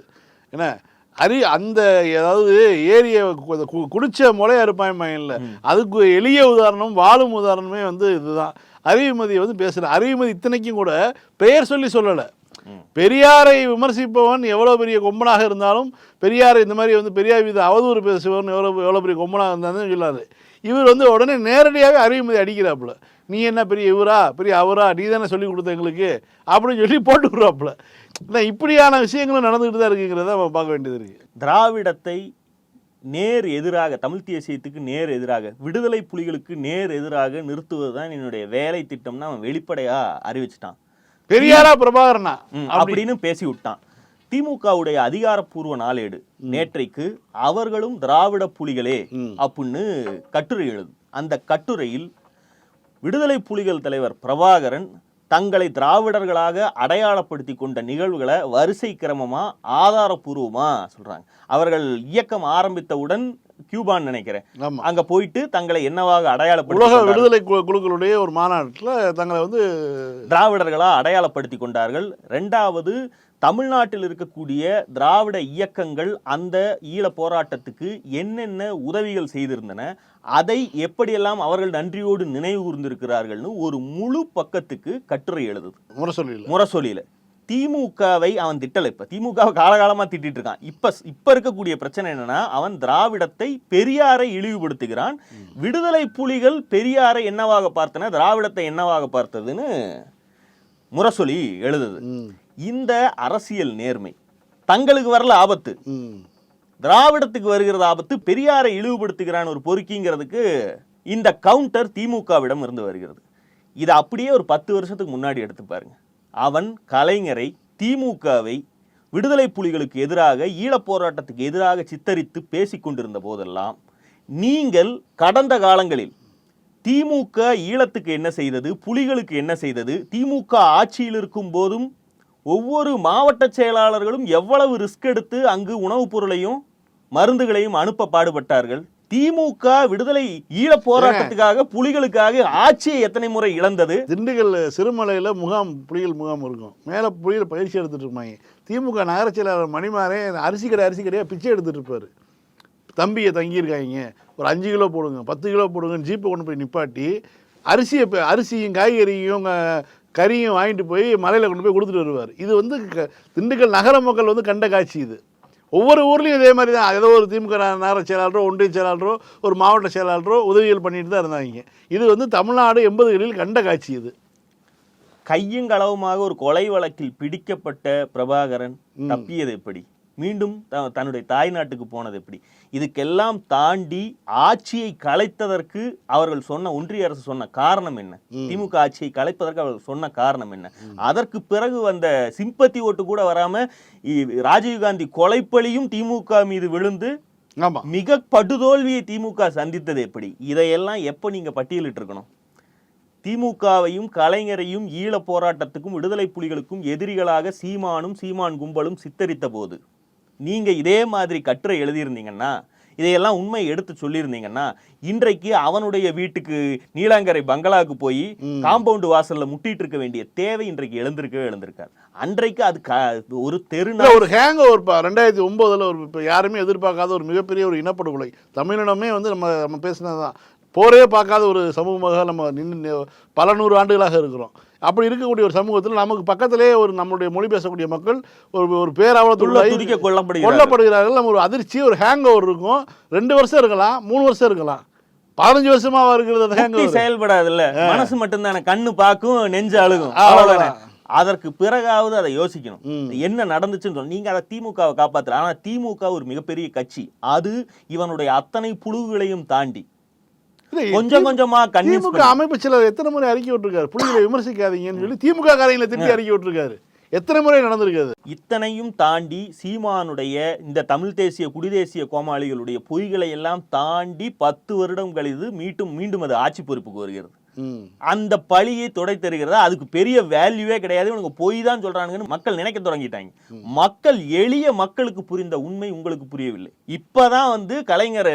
Speaker 3: என்ன? அறி அந்த ஏதாவது ஏரிய குடிச்ச முளையா இருப்பான் இல்லை. அதுக்கு எளிய உதாரணம் வாழும் உதாரணமே வந்து இதுதான். அறிவுமதி வந்து பேசுகிறேன் அறிவுமதி இத்தனைக்கும் கூட பெயர் சொல்லி சொல்லலை. பெரியாரை விமர்சிப்பவன் எவ்வளோ பெரிய கொம்பனாக இருந்தாலும் பெரியாரை இந்த மாதிரி வந்து பெரியார் மீது அவதூறு பேசுபவன் எவ்வளோ எவ்வளோ பெரிய கொம்பனாக இருந்தாலும் சொல்லாது இவர் வந்து உடனே நேரடியாகவே அறிவுமதி அடிக்கிறாப்புல. நீ என்ன பெரிய இவரா? பெரிய அவரா? நீ தானே சொல்லி கொடுத்த எங்களுக்கு? அப்படின்னு சொல்லி போட்டு விடுறாப்புல. இல்லை இப்படியான விஷயங்களும் நடந்துக்கிட்டு தான் இருக்குங்கிறத நம்ம பார்க்க வேண்டியது இருக்குது
Speaker 2: திராவிடத்தை நேர் எதிராக தமிழ் தேசியத்துக்கு நேர் எதிராக விடுதலை புலிகளுக்கு நேர் எதிராக நிறுத்துவது தான் என்னுடைய வேலை திட்டம்னு அவன் வெளிப்படையா அறிவிச்சிட்டான்.
Speaker 3: பெரியாரா பிரபாகரனா?
Speaker 2: அப்படின்னு பேசி விட்டான் திமுகவுடைய அதிகாரப்பூர்வ நாளேடு. நேற்றைக்கு அவர்களும் திராவிட புலிகளே. அப்படின்னு கட்டுரை எழுது அந்த கட்டுரையில் விடுதலை புலிகள் தலைவர் பிரபாகரன் தங்களை திராவிடர்களாக அடையாளப்படுத்தி கொண்ட நிகழ்வுகளை வரிசை கிரமமா ஆதாரப்பூர்வமா சொல்றாங்க. அவர்கள் இயக்கம் ஆரம்பித்தவுடன் கியூபான்னு நினைக்கிறேன். அங்க போயிட்டு தங்களை என்னவாக
Speaker 3: உலக
Speaker 2: அடையாளப்படுத்தி
Speaker 3: விடுதலை குழு- குழுக்களுடைய ஒரு மாநாட்டில் தங்களை வந்து
Speaker 2: திராவிடர்களா அடையாளப்படுத்தி கொண்டார்கள். ரெண்டாவது தமிழ்நாட்டில் இருக்கக்கூடிய திராவிட இயக்கங்கள் அந்த ஈழ போராட்டத்துக்கு என்னென்ன உதவிகள் செய்திருந்தன அதை எப்படியெல்லாம் அவர்கள் நன்றியோடு நினைவு கூர்ந்திருக்கிறார்கள்னு ஒரு முழு பக்கத்துக்கு கட்டுரை எழுதுது.
Speaker 3: முரசொலியில்.
Speaker 2: முரசொலியில. திமுகவை அவன் திட்டல இப்ப திமுகவை காலகாலமா திட்டிட்டு இருக்கான் இப்ப இப்ப இருக்கக்கூடிய பிரச்சனை என்னன்னா அவன் திராவிடத்தை பெரியாரை இழிவுபடுத்துகிறான். விடுதலை புலிகள் பெரியாரை என்னவாக பார்த்தன? திராவிடத்தை என்னவாக பார்த்ததுன்னு முரசொலி எழுதுது. இந்த அரசியல் நேர்மை. தங்களுக்கு வரல ஆபத்து. திராவிடத்துக்கு வருகிறது ஆபத்து பெரியாரை இழிவுபடுத்துகிறான் ஒரு பொறுக்கிங்கிறதுக்கு இந்த கவுண்டர் திமுகவிடம் இருந்து வருகிறது. இதை அப்படியே ஒரு பத்து வருஷத்துக்கு முன்னாடி எடுத்து பாருங்க. அவன் கலைஞரை திமுகவை விடுதலை புலிகளுக்கு எதிராக ஈழப் போராட்டத்துக்கு எதிராக சித்தரித்து பேசிக் கொண்டிருந்த போதெல்லாம் நீங்கள் கடந்த காலங்களில் திமுக ஈழத்துக்கு என்ன செய்தது புலிகளுக்கு என்ன செய்தது திமுக ஆட்சியில் இருக்கும் போதும் ஒவ்வொரு மாவட்ட செயலாளர்களும் எவ்வளவு ரிஸ்க் எடுத்து அங்கு உணவுப் பொருளையும் மருந்துகளையும் அனுப்ப பாடுபட்டார்கள்? திமுக விடுதலை ஈழ போராட்டத்துக்காக புலிகளுக்காக ஆட்சியை எத்தனை முறை இழந்தது?
Speaker 3: திண்டுக்கல் சிறுமலையில் முகாம் புலிகள் முகாம் இருக்கும். மேலே புலிகள் பயிற்சி எடுத்துட்டு இருப்பாங்க. திமுக நகரச் செயலாளர் மணிமாரே அரிசி கடை அரிசி கடையாக பிச்சை எடுத்துட்டு இருப்பாரு. தம்பியை தங்கியிருக்காங்க. ஒரு அஞ்சு கிலோ போடுங்க பத்து கிலோ போடுங்கன்னு ஜீப்பை கொண்டு போய் நிப்பாட்டி அரிசியை அரிசியும் காய்கறியும் கறியும் வாங்கிட்டு போய் மலையில் கொண்டு போய் கொடுத்துட்டு வருவார். இது வந்து திண்டுக்கல் நகர மக்கள் வந்து கண்ட காட்சி இது. ஒவ்வொரு ஊர்லேயும் இதே மாதிரி தான். ஏதோ ஒரு திமுக நகர செயலாளரோ ஒன்றிய செயலாளரோ ஒரு மாவட்ட செயலாளரோ உதவிகள் பண்ணிட்டு தான் இருந்தாங்க. இது வந்து தமிழ்நாடு எண்பதுகளில் கண்ட காட்சி இது.
Speaker 2: கையுங்களவுமாக ஒரு கொலை வழக்கில் பிடிக்கப்பட்ட பிரபாகரன் தப்பியது எப்படி? மீண்டும் த- தன்னுடைய தாய்நாட்டுக்கு போனது எப்படி? இதுக்கெல்லாம் தாண்டி ஆட்சியை கலைத்ததற்கு அவர்கள் சொன்ன ஒன்றிய அரசு சொன்ன காரணம் என்ன? திமுக ஆட்சியை கலைப்பதற்கு அவர்கள் சொன்ன காரணம் என்ன? அதற்கு பிறகு வந்த சிம்பத்தி ஓட்டு கூட வராம ராஜீவ்காந்தி கொலைப்பழியும் திமுக மீது விழுந்து மிக படுதோல்வியை திமுக சந்தித்தது எப்படி? இதையெல்லாம் எப்போ நீங்க பட்டியலிட்டு இருக்கணும் திமுகவையும் கலைஞரையும் ஈழ போராட்டத்துக்கும் விடுதலை புலிகளுக்கும் எதிரிகளாக சீமானும் சீமான் கும்பலும் சித்தரித்த போது. நீங்க இதே மாதிரி கட்டுரை எழுதியிருந்தீங்கன்னா இதையெல்லாம் உண்மை எடுத்து சொல்லியிருந்தீங்கன்னா இன்றைக்கு அவனுடைய வீட்டுக்கு நீலாங்கரை பங்களாவுக்கு போய் காம்பவுண்ட் வாசல்ல முட்டிட்டு இருக்க வேண்டிய தேவை இன்றைக்கு எழுந்திருக்கவே எழுந்திருக்காரு அன்றைக்கு அது க- ஒரு தெரு
Speaker 3: இல்ல, ஒரு ஹேங் பா ரெண்டாயிரத்தி ஒம்போதில் ஒரு இப்போ யாருமே எதிர்பார்க்காத ஒரு மிகப்பெரிய ஒரு இனப்படுகொலை. தமிழினமே வந்து நம்ம நம்ம பேசினது தான் போரே பார்க்காத ஒரு சமூகமாக நம்ம நின்று பல நூறு ஆண்டுகளாக இருக்கிறோம். அப்படி இருக்கக்கூடிய ஒரு சமூகத்தில் நமக்கு பக்கத்திலே ஒரு நம்மளுடைய மொழி பேசக்கூடிய மக்கள் ஒரு ஒரு
Speaker 2: துள்ள
Speaker 3: பேராவலத்துள்ள
Speaker 2: துடிக்க கொல்லப்படுகிறார்கள்.
Speaker 3: நம்ம ஒரு அதிர்ச்சி ஒரு ஹேங் ஓவர் இருக்கும். ரெண்டு வருஷம் இருக்கலாம் மூணு வருஷம் இருக்கலாம். பதினஞ்சு வருஷமா இருக்கிறது
Speaker 2: செயல்படாதுல்ல. மனசு மட்டும்தானே கண்ணு பார்க்கும் நெஞ்சு அழுகும். அவ்வளவுதானே. அதற்கு பிறகாவது அதை யோசிக்கணும். என்ன நடந்துச்சுன்னு சொல்லி நீங்க அதை திமுகவை காப்பாத்தல. ஆனா திமுக ஒரு மிகப்பெரிய கட்சி. அது இவனுடைய அத்தனை புழுவுகளையும் தாண்டி. கொஞ்சம் கொஞ்சமா
Speaker 3: திமுக அமைப்பு சிலர் எத்தனை முறை அறிக்கை விட்டுருக்காரு? புலிகளை விமர்சிக்காதீங்கன்னு சொல்லி திமுக காரங்களை திருப்பி அறிக்கை விட்டுருக்காரு. எத்தனை முறை நடந்திருக்காது?
Speaker 2: இத்தனையும் தாண்டி சீமானுடைய இந்த தமிழ் தேசிய குடிதேசிய கோமாளிகளுடைய பொய்களை எல்லாம் தாண்டி பத்து வருடம் கழிது மீண்டும் மீண்டும் அது ஆட்சி பொறுப்புக்கு வருகிறது. அந்த பழியை துடை தருகிறதா அதுக்கு பெரிய வேல்யூவே கிடையாது. இவனுக்கு பொய் தான் சொல்றானுங்கன்னு மக்கள் நினைக்க தொடங்கிட்டாங்க. மக்கள் எளிய மக்களுக்கு புரிந்த உண்மை உங்களுக்கு புரியவில்லை. இப்பதான் வந்து கலைஞர்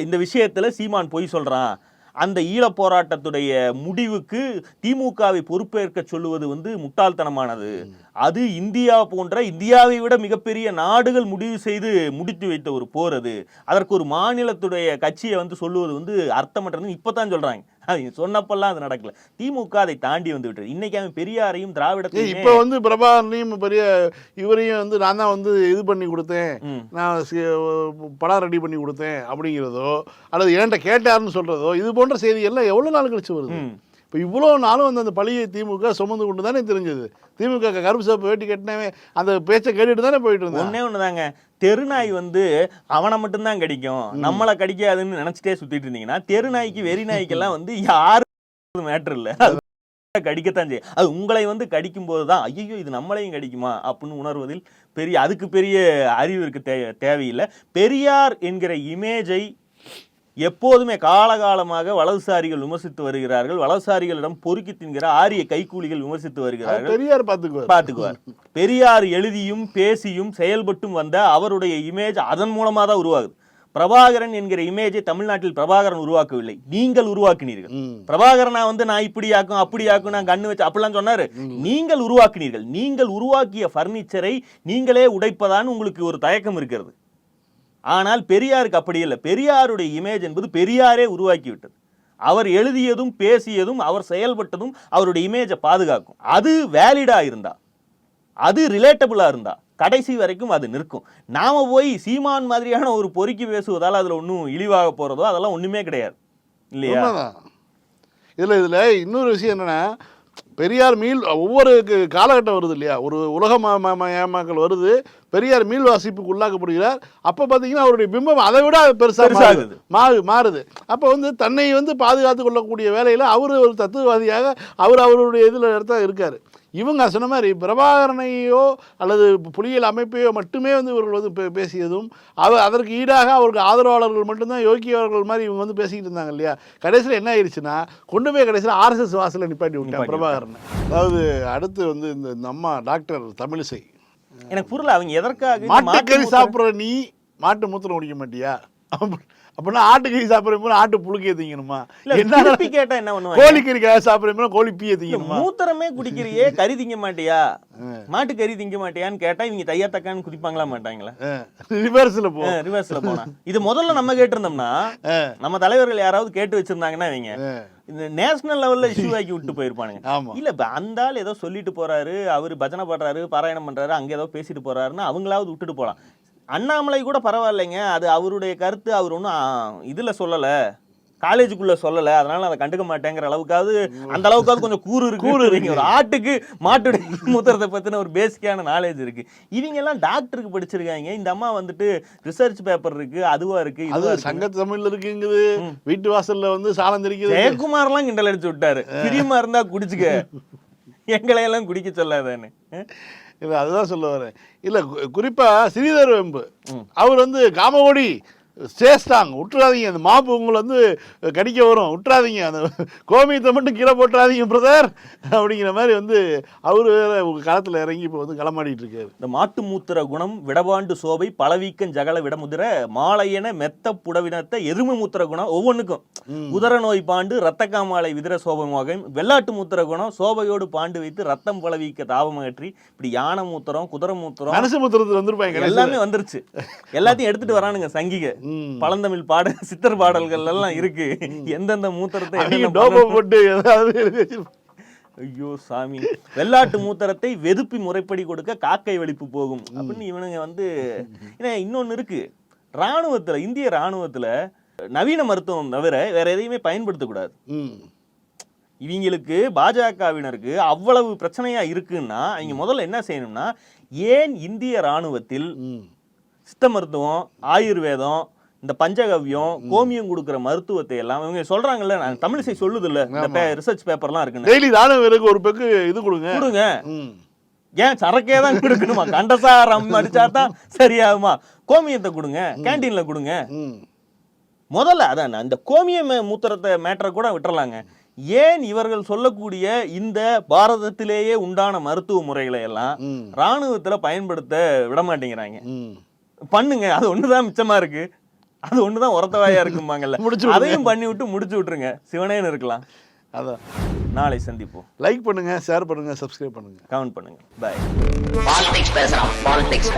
Speaker 2: இந்த விஷயத்தில் சீமான் பொய் சொல்கிறான் அந்த ஈழப் போராட்டத்துடைய முடிவுக்கு திமுகவை பொறுப்பேற்க சொல்லுவது வந்து முட்டாள்தனமானது. அது இந்தியா போன்ற இந்தியாவை விட மிகப்பெரிய நாடுகள் முடிவு செய்து முடித்து வைத்த ஒரு போர் அது. அதற்கு ஒரு மாநிலத்துடைய கட்சியை வந்து சொல்லுவது வந்து அர்த்தமற்றதுன்னு இப்பதான் சொல்றாங்க. அது சொன்னப்பெல்லாம் அது நடக்கல. திமுக அதை தாண்டி வந்து விட்டது. இன்னைக்கு அவன் பெரியாரையும் திராவிடத்தையும்
Speaker 3: இப்ப வந்து பிரபாகரனையும் பெரிய இவரையும் வந்து நான் தான் வந்து இது பண்ணி கொடுத்தேன். நான் படம் ரெடி பண்ணி கொடுத்தேன் அப்படிங்கிறதோ அல்லது ஏன்ட்ட கேட்டாருன்னு சொல்றதோ இது போன்ற செய்தி எல்லாம் எவ்வளவு நாள் கழிச்சு வருது. இப்போ இவ்வளோ நாளும் வந்து அந்த பழியை திமுக சுமந்து கொண்டு தானே தெரிஞ்சது. திமுக கருப்பு சிவப்பு வேட்டி கட்டினவே அந்த பேச்சை கேட்டுட்டு தானே போயிட்டு இருந்தாங்க
Speaker 2: ஒண்ணே ஒண்ணுதாங்க. தெருநாய் வந்து அவனை மட்டும்தான் கடிக்கும். நம்மளை கடிக்காதுன்னு நினைச்சிட்டே சுத்திட்டு இருந்தீங்கன்னா தெருநாய்க்கு வெறி நாய்க்கெல்லாம் வந்து யாரும் மேட்டர் இல்ல. அது கடிக்கத்தான் செய்யும். அது உங்களை வந்து கடிக்கும் போது தான் ஐயோ இது நம்மளையும் கடிக்குமா? அப்படின்னு உணர்வதில் பெரிய அதுக்கு பெரிய அறிவு இருக்கு தே தேவையில்லை. பெரியார் என்கிற இமேஜை எப்போதுமே காலகாலமாக வலதுசாரிகள் விமர்சித்து வருகிறார்கள். வலதுசாரிகளிடம் பொறுக்கி தின்கிற ஆரிய கைக்கூலிகள் விமர்சித்து வருகிறார்கள்.
Speaker 3: பெரியார் பார்த்துக்குவார்.
Speaker 2: பார்த்துக்குவார். பெரியார் எழுதியும் பேசியும் செயல்பட்டும் வந்த அவருடைய இமேஜ் அதன் மூலமா தான் உருவாகுது. பிரபாகரன் என்கிற இமேஜை தமிழ்நாட்டில் பிரபாகரன் உருவாக்கவில்லை. நீங்கள் உருவாக்கினீர்கள். பிரபாகரனா வந்து நான் இப்படியாக்கும் அப்படியாக்கும் நான் கண்ணு வச்சு அப்படிலாம் சொன்னாரு. நீங்கள் உருவாக்கினீர்கள். நீங்கள் உருவாக்கிய பர்னிச்சரை நீங்களே உடைப்பதான் உங்களுக்கு ஒரு தயக்கம் இருக்கிறது. ஆனால் பெரியாருக்கு அப்படி இல்லை. பெரியாருடைய இமேஜ் என்பது பெரியாரே உருவாக்கிவிட்டது. அவர் எழுதியதும் பேசியதும் அவர் செயல்பட்டதும் அவருடைய இமேஜை பாதுகாக்கும். அது வேலிடா இருந்தா அது ரிலேட்டபுளாக இருந்தா கடைசி வரைக்கும் அது நிற்கும். நாம போய் சீமான் மாதிரியான ஒரு பொறுக்கி பேசுவதால் அதுல ஒன்றும் இழிவாக போறதோ அதெல்லாம் ஒண்ணுமே கிடையாது. இல்லையா?
Speaker 3: இதில் இதில் இன்னொரு விஷயம் என்னன்னா பெரியார் மீள் ஒவ்வொரு காலகட்டம் வருது இல்லையா? ஒரு உலக ம- ம- ம- ஏமாக்கள் வருது பெரியார் மீள் வாசிப்புக்கு உள்ளாக்கப்படுகிறார் அப்போ பார்த்தீங்கன்னா அவருடைய பிம்பம் அதை விட பெருசாக
Speaker 2: பெருசாகுது.
Speaker 3: மாறு மாறுது. அப்போ வந்து தன்னை வந்து பாதுகாத்து கொள்ளக்கூடிய வேலையில் அவர் ஒரு தத்துவவாதியாக அவர் அவருடைய இதில் இடத்துல இருக்கார். இவங்க சொன்ன மாதிரி பிரபாகரனையோ அல்லது புலிகள் அமைப்பையோ மட்டுமே வந்து இவர்கள் வந்து பே- பேசியதும் அவர் அதற்கு ஈடாக அவருக்கு ஆதரவாளர்கள் மட்டும்தான் யோக்கியவர்கள் மாதிரி இவங்க வந்து பேசிக்கிட்டு இருந்தாங்க இல்லையா? கடைசியில் என்ன ஆயிடுச்சுன்னா கொண்டு போய் கடைசியில் ஆர்எஸ்எஸ் வாசலில் நிப்பாட்டி விட்டாங்க பிரபாகரனை. அதாவது அடுத்து வந்து இந்த இந்த அம்மா டாக்டர் தமிழிசை.
Speaker 2: எனக்கு புரியல அவங்க எதற்காக
Speaker 3: மாட்டுக்கறி சாப்பிட்ற நீ மாட்டு மூத்திரம் குடிக்க மாட்டியா? அப்படி- அப்படின்னா ஆட்டுக்கறி சாப்பிட்றப்ப ஆட்டு புழுக்கையை திங்கணுமா? என்ன
Speaker 2: திருப்பி கேட்டா என்ன பண்ணுவாங்க?
Speaker 3: கோழிக்கறி சாப்பிட்றப்ப கோழி பீயை திங்கணுமா?
Speaker 2: மூத்திரமே குடிக்கிறியே கறி திங்க மாட்டியா? மாட்டு கறி திங்க மாட்டியான்னு கேட்டா இவங்க தையா தக்கான்னு குதிப்பாங்களா மாட்டாங்களா?
Speaker 3: ரிவர்ஸ்ல போ.
Speaker 2: ரிவர்ஸ்ல போனா இது முதல்ல நம்ம கேட்டிருந்தோம்னா நம்ம தலைவர்கள் யாராவது கேட்டு வச்சிருந்தாங்கன்னா இவங்க இந்த நேஷனல் லெவல்ல இஷ்யூ ஆக்கி விட்டு போயிருப்பானுங்க. இல்ல இப்ப அந்த ஆள் ஏதோ சொல்லிட்டு போறாரு அவரு பஜனை பாடுறாரு பாராயணம் பண்றாரு அங்க ஏதோ பேசிட்டு போறாருன்னா அவங்களாவது விட்டுட்டு போலாம். அண்ணாமலை கூட பரவாயில்லைங்க. அது அவருடைய கருத்து அவர் ஒன்றும் இதுல சொல்லல. காலேஜுக்குள்ள சொல்லல. அதனால அதை கண்டுக்க மாட்டேங்கிற அளவுக்காவது அந்த அளவுக்காவது கொஞ்சம் கூறு இருக்கு. கூறு இருக்கு. ஒரு ஆட்டுக்கு மாட்டுடைய மூத்திரத்தை பத்தின ஒரு பேசிக்கான நாலேஜ் இருக்கு. இவங்க எல்லாம் டாக்டருக்கு படிச்சிருக்காங்க. இந்த அம்மா வந்துட்டு ரிசர்ச் பேப்பர் இருக்கு அதுவா இருக்கு
Speaker 3: அது சங்க தமிழ்ல இருக்குங்குது. வீட்டு வாசல்ல வந்து சாலம் தெரிக்குது
Speaker 2: ஜெயக்குமார்லாம் கிண்டல் அடிச்சு விட்டாரு. பிரியமா இருந்தா குடிச்சுக்க. எங்களை எல்லாம் குடிக்க சொல்லாதான்னு.
Speaker 3: இல்ல அதுதான் சொல்ல வரேன். இல்ல கு- குறிப்பா ஸ்ரீதர் வெம்பு. அவர் வந்து காமகோடி சேஸ்டாங் விட்டுறாதீங்க அந்த மாப்பு உங்களை வந்து கடிக்க வரும். விட்டுறாதீங்க அந்த கோமியத்தை மட்டும் கீழே போட்டுறாதீங்க பிரதர். அப்படிங்கிற மாதிரி வந்து அவரு வேற உங்க களத்துல இறங்கி இப்போ வந்து களமாடிட்டு இருக்காரு
Speaker 2: இந்த மாட்டு மூத்திர குணம் விடபாண்டு சோபை பலவீக்கம் ஜகல விடமுதிர மாலையென மெத்த புடவினத்த எருமை மூத்திர குணம் ஒவ்வொன்றுக்கும் உதர நோய் பாண்டு ரத்த காமாலை விதிர சோபமாக வெள்ளாட்டு மூத்திர குணம் சோபையோடு பாண்டு வைத்து ரத்தம் பலவீக்க தாபம் அகற்றி இப்படி யானை மூத்திரம் குதிரை மூத்திரம்
Speaker 3: மனசு முத்திரத்துல வந்திருப்பாங்க.
Speaker 2: எல்லாமே வந்துருச்சு. எல்லாத்தையும் எடுத்துட்டு வரானுங்க சங்கிக. பழந்தமிழ் பாட சித்தர் பாடல்கள் எல்லாம் இருக்கு எந்தெந்த மூத்திரத்தை.
Speaker 3: போட்டு ஏதாவது.
Speaker 2: ஐயோ சாமி. வெள்ளாட்டு மூத்திரத்தை வெதுப்பி முறைப்படி கொடுக்க காக்கை வெளிப்பு போகும். அப்படின்னு இவனுங்க வந்து ஏன்னா இன்னொன்னு இருக்கு. ராணுவத்துல இந்திய ராணுவத்துல நவீன மருத்துவம் தவிர வேற எதையுமே பயன்படுத்தக்கூடாது. இவங்களுக்கு பாஜகவினருக்கு அவ்வளவு பிரச்சனையா இருக்குன்னா அவங்க முதல்ல என்ன செய்யணும்னா ஏன் இந்திய ராணுவத்தில் சித்த மருத்துவம் ஆயுர்வேதம் இந்த பஞ்சகவ்யம் கோமியம் கொடுக்குற மருத்துவத்தை எல்லாம் இவங்க சொல்றாங்கல்ல நான் தமிழிசை சொல்லுது இல்ல இந்த ரிசர்ச் பேப்பர்லாம் இருக்குன்னு.
Speaker 3: டெய்லி ராணுவ வீரருக்கு ஒரு பெக்கு இது கொடுங்க.
Speaker 2: கொடுங்க. ஏன் சரக்கே தான் கொடுக்கணுமா? கண்டசாரம் அடிச்சா தான் சரியாகுமா? கோமியத்தை கொடுங்க கேண்டீன்ல கொடுங்க. முதல்ல அதான் அந்த கோமிய மூத்திரத்தை மேட்டரை கூட விட்டுறலாங்க. ஏன் இவர்கள் சொல்லக்கூடிய இந்த பாரதத்திலேயே உண்டான மருத்துவ முறைகளை எல்லாம். ராணுவத்துல பயன்படுத்த விட மாட்டேங்கிறாங்க? பண்ணுங்க அது ஒண்ணுதான் மிச்சமா இருக்கு. அது ஒண்ணுதான் உரத்தவாயா இருக்கும்பாங்கல்ல.
Speaker 3: முடிச்சு விடுங்க.
Speaker 2: அதையும் பண்ணி விட்டு முடிச்சு விட்டுருங்க. சிவனேன்னு இருக்கலாம்.
Speaker 3: அதான்.
Speaker 2: நாளை சந்திப்போம்.
Speaker 3: லைக் பண்ணுங்க ஷேர் பண்ணுங்க சப்ஸ்கிரைப் பண்ணுங்க.
Speaker 2: கமெண்ட் பண்ணுங்க. பாய்
Speaker 1: பாலிடிக்ஸ் பேசுறான் பாலிடிக்ஸ்